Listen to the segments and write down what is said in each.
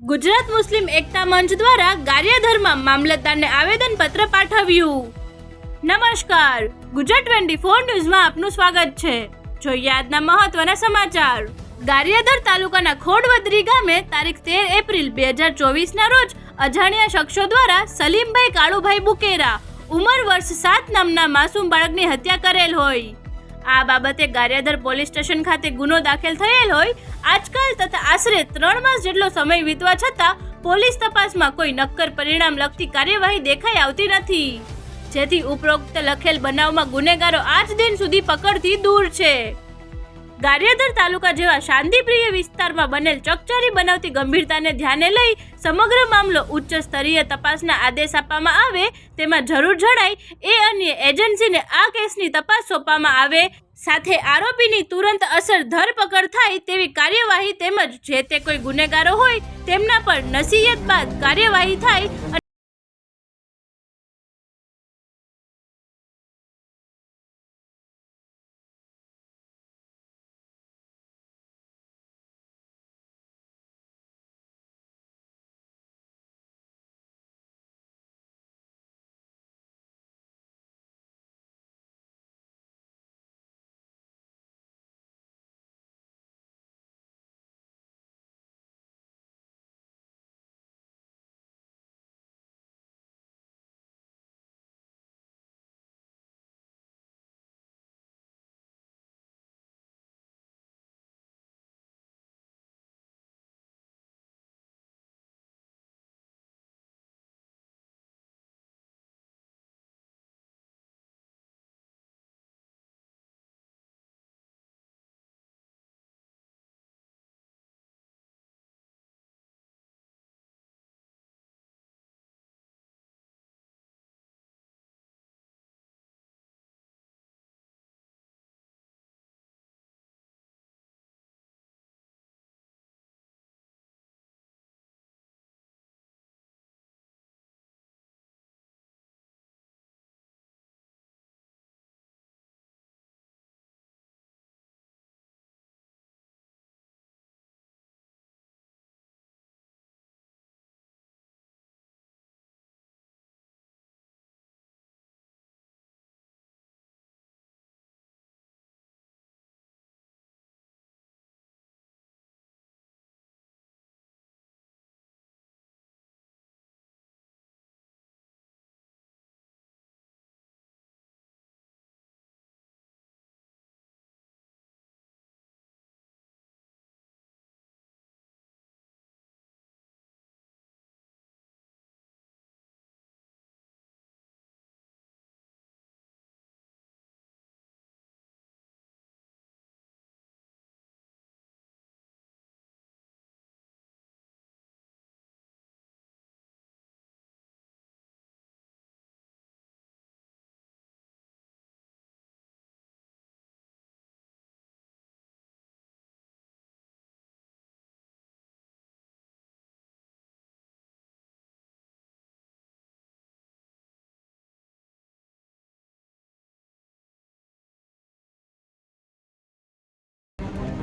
ગુજરાત મુસ્લિમ એકતા મંચ દ્વારા ગારિયાધરમાં મામલતદારને આવેદનપત્ર પાઠવ્યું. નમસ્કાર, ગુજરાત ટ્વેન્ટી ફોર ન્યૂઝમાં આપનું સ્વાગત છે. જોઈએ આજના મહત્વના સમાચાર. ગારિયાધર તાલુકાના ખોડવદરી ગામે તારીખ તેર એપ્રિલ બે હજાર ચોવીસના રોજ અજાણ્યા શખ્સો દ્વારા સલીમભાઈ કાળુભાઈ બુકેરા, ઉંમર વર્ષ સાત નામના માસૂમ બાળકની હત્યા કરેલ હોય. આ બાબતે ગારિયાધર પોલીસ સ્ટેશન ખાતે ગુનો દાખલ થયેલ હોય, આજકાલ તથા આશરે ત્રણ માસ જેટલો સમય વીતવા છતાં પોલીસ તપાસમાં કોઈ નક્કર પરિણામ લગતી કાર્યવાહી દેખાઈ આવતી નથી. જેથી ઉપરોક્ત લખેલ બનાવમાં ગુનેગારો આજ દિન સુધી પકડથી દૂર છે. ગારિયાધર તાલુકા જેવા શાંતિપ્રિય વિસ્તારમાં બનેલ ચકચારી બનાવતી ગંભીરતાને ધ્યાને લઈ સમગ્ર મામલો ઉચ્ચ સ્તરીય તપાસના આદેશ આપવામાં આવે તેમાં જરૂર જણાય એ અન્ય એજન્સીને આ કેસની તપાસ સોંપવામાં આવે. સાથે આરોપીની તુરંત અસર ધરપકડ થાય તેવી કાર્યવાહી તેમજ જે તે કોઈ ગુનેગારો હોય તેમના પર નસીહત બાદ કાર્યવાહી થાય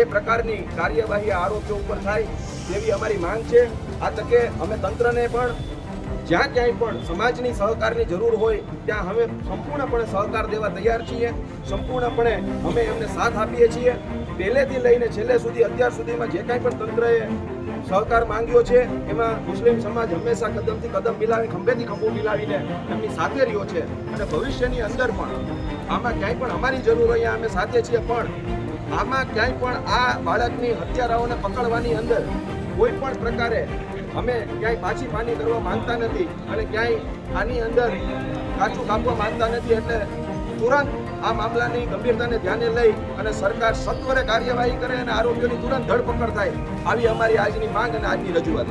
એ પ્રકારની કાર્યવાહી આરોપીઓ ઉપર થાય તેવી અમારી માંગ છે. આ તકે અમે તંત્રને પણ જ્યાં ક્યાંય પણ સમાજની સહકારની જરૂર હોય, ત્યાં અમે સંપૂર્ણપણે સહકાર દેવા તૈયાર છીએ. સંપૂર્ણપણે અમે એમને સાથ આપીએ છીએ. પહેલેથી લઈને છેલ્લે સુધી, અત્યાર સુધીમાં જે કાંઈ પણ તંત્રએ સહકાર માંગ્યો છે, એમાં મુસ્લિમ સમાજ હંમેશા કદમથી કદમ મિલાવી ખંભેથી ખંભો મિલાવીને એમની સાથે રહ્યો છે. અને ભવિષ્યની અંદર પણ આમાં ક્યાંય પણ અમારી જરૂર અહીંયા અમે સાથે છીએ, પણ આમાં ક્યાંય પણ આ બાળકની હત્યારાઓને પકડવાની અંદર કોઈ પણ પ્રકારે અમે ક્યાંય પાછી પાની કરવા માંગતા નથી અને ક્યાંય આની અંદર કાચું કાપવા માંગતા નથી એટલે તુરંત આ મામલાની ગંભીરતાને ધ્યાને લઈ અને સરકાર સત્વરે કાર્યવાહી કરે અને આરોપીઓની તુરંત ધરપકડ થાય આવી અમારી આજની માંગ અને આજની રજૂઆત.